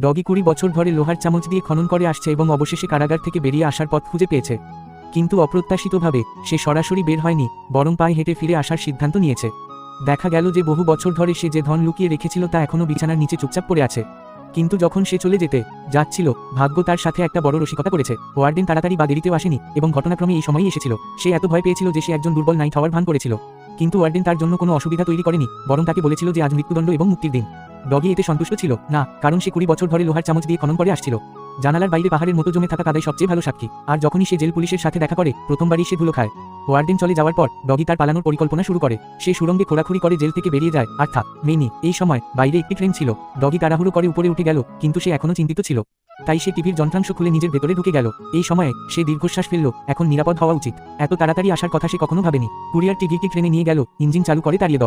Doggy কুড়ি বছর ধরে লোহার চামচ দিয়ে খনন করে আসছে এবং অবশেষে কারাগার থেকে বেরিয়ে আসার পথ খুঁজে পেয়েছে। কিন্তু অপ্রত্যাশিতভাবে সে সরাসরি বের হয়নি, বরং পায়ে হেঁটে ফিরে আসার সিদ্ধান্ত নিয়েছে। দেখা গেল যে বহু বছর ধরে সে যে ধন লুকিয়ে রেখেছিল তা এখনও বিছানার নিচে চুপচাপ পড়ে আছে। কিন্তু যখন সে চলে যেতে যাচ্ছিল, ভাগ্য তার সাথে একটা বড় রসিকতা করেছে। ওয়ার্ডেন তাড়াতাড়ি বা দেরিতেও আসেনি এবং ঘটনাক্রমে এই সময়ই এসেছিল। সে এত ভয় পেয়েছিল যে সে একজন দুর্বল নাইট হওয়ার ভান করেছিল। কিন্তু ওয়ার্ডেন তার জন্য কোনো অসুবিধা তৈরি করেনি, বরং তাকে বলেছিল যে আজ মৃত্যুদণ্ড এবং মুক্তির দিন। ডগি এতে সন্তুষ্ট ছিল? না, কারণ সে কুড়ি বছর ধরে লোহার চামচ দিয়ে খনন করে আসছিল। জানালার বাইরে পাহাড়ের মতো জমে থাকা কাদাই সবচেয়ে ভালো সাক্ষী। আর যখনই সে জেল পুলিশের সাথে দেখা করে, প্রথমবারই সে ধুলো খায়। ওয়ার্ডেন চলে যাওয়ার পর, ডগি তার পালানোর পরিকল্পনা শুরু করে। সে সুরঙ্গে খোঁড়াখুড়ি করে জেল থেকে বেরিয়ে যায়। আর থাক মেনি এই সময় বাইরে একটি ট্রেন ছিল। ডগি তাড়াহুড়ো করে উপরে উঠে গেল, কিন্তু সে এখনও চিন্তিত ছিল। তাই সে টিভির যন্ত্রাংশ খুলে নিজের ভেতরে ঢুকে গেল। এই সময়ে সে দীর্ঘশ্বাস ফেলল, এখন নিরাপদ হওয়া উচিত। এত তাড়াতাড়ি আসার কথা সে কখনো ভাবেনি। কুরিয়ার টিভিটি ট্রেনে নিয়ে গেল, ইঞ্জিন চালু করে তাড়িয়ে দ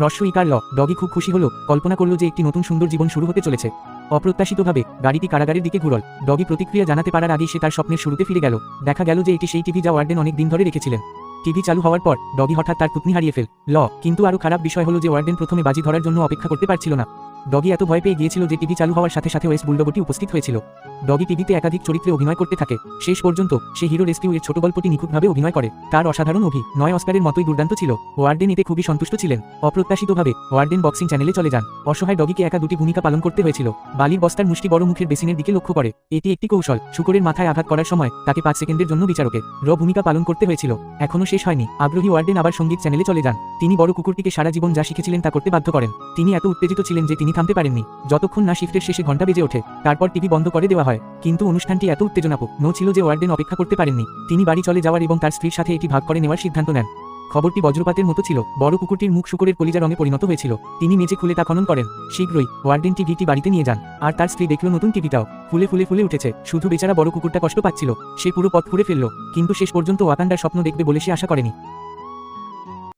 রস্য ইকার ল, ডগি খুব খুশি হলো, কল্পনা করল যে একটি নতুন সুন্দর জীবন শুরু হতে চলেছে। অপ্রত্যাশিতভাবে গাড়িটি কারাগারের দিকে ঘুরল। ডগি প্রতিক্রিয়া জানাতে পারার আগেই সে তার স্বপ্নের শুরুতে ফিরে গেল। দেখা গেল যে এটি সেই টিভি যা ওয়ার্ডেন অনেক দিন ধরে রেখেছিলেন। টিভি চালু হওয়ার পর, ডগি হঠাৎ তার পুতনি হারিয়ে ফেল। ল, কিন্তু আরও খারাপ বিষয় হলো যে ওয়ার্ডেন প্রথমে বাজি ধরার জন্য অপেক্ষা করতে পারছিল না। ডগি এত ভয় পেয়ে গিয়েছিল যে টিভি চালু হওয়ার সাথে সাথে ওয়েস বুলডগটি উপস্থিত হয়েছিল। ডগি টিভিতে একাধিক চরিত্রে অভিনয় করতে থাকে। শেষ পর্যন্ত সে হিরো রেস্কিউ এর ছোট গল্পটি নিখুঁতভাবে অভিনয় করে। তার অসাধারণ অভি নয় অস্কারের মতোই দুর্দান্ত ছিল। ওয়ার্ডেন এতে খুবই সন্তুষ্ট ছিলেন। অপ্রত্যাশিতভাবে ওয়ার্ডেন বক্সিং চ্যানেলে চলে যান। অসহায় ডগিকে একা দুটি ভূমিকা পালন করতে হয়েছিল। বালির বস্তার মুষ্টি বড় মুখের বেসিনের দিকে লক্ষ্য করে। এটি একটি কৌশল। শুকরের মাথায় আঘাত করার সময় তাকে পাঁচ সেকেন্ডের জন্য বিচারকে র ভূমিকা পালন করতে হয়েছিল। এখনও শেষ হয়নি। আগ্রহী ওয়ার্ডেন আবার সংগীত চ্যানেলে চলে যান। তিনি বড় কুকুরটিকে সারা জীবন যা শিখেছিলেন তা করতে বাধ্য করেন। তিনি এত উত্তেজিত ছিলেন যে তিনি থামতে পারেননি। যতক্ষণ না শিফটের শেষে ঘণ্টা বেজে ওঠে, তারপর টিভি বন্ধ করে দেওয়া হয়। কিন্তু অনুষ্ঠানটি এত উত্তেজনাপক উত্তেজনাপূর্ণ ছিল যে ওয়ার্ডেন অপেক্ষা করতে পারেননি। তিনি বাড়ি চলে যাওয়ার এবং তার স্ত্রীর সাথে এটি ভাগ করে নেওয়ার সিদ্ধান্ত নেন। খবরটি বজ্রপাতের মতো ছিল। বড় কুকুরটির মুখ শুকরের কলিজা রঙে পরিণত হয়েছিল। তিনি মেঝে খুলে তা খনন করেন। শীঘ্রই ওয়ার্ডেন টিভিটি বাড়িতে নিয়ে যান। আর তার স্ত্রী দেখল নতুন টিভিটাও। ফুলে ফুলে ফুলে উঠেছে। শুধু বেচারা বড় কুকুরটা কষ্ট পাচ্ছিল। সে পুরো পথ ফুরে ফেলল। কিন্তু শেষ পর্যন্ত ওয়াকান্ডার স্বপ্ন দেখবে বলে সে আশা করেনি।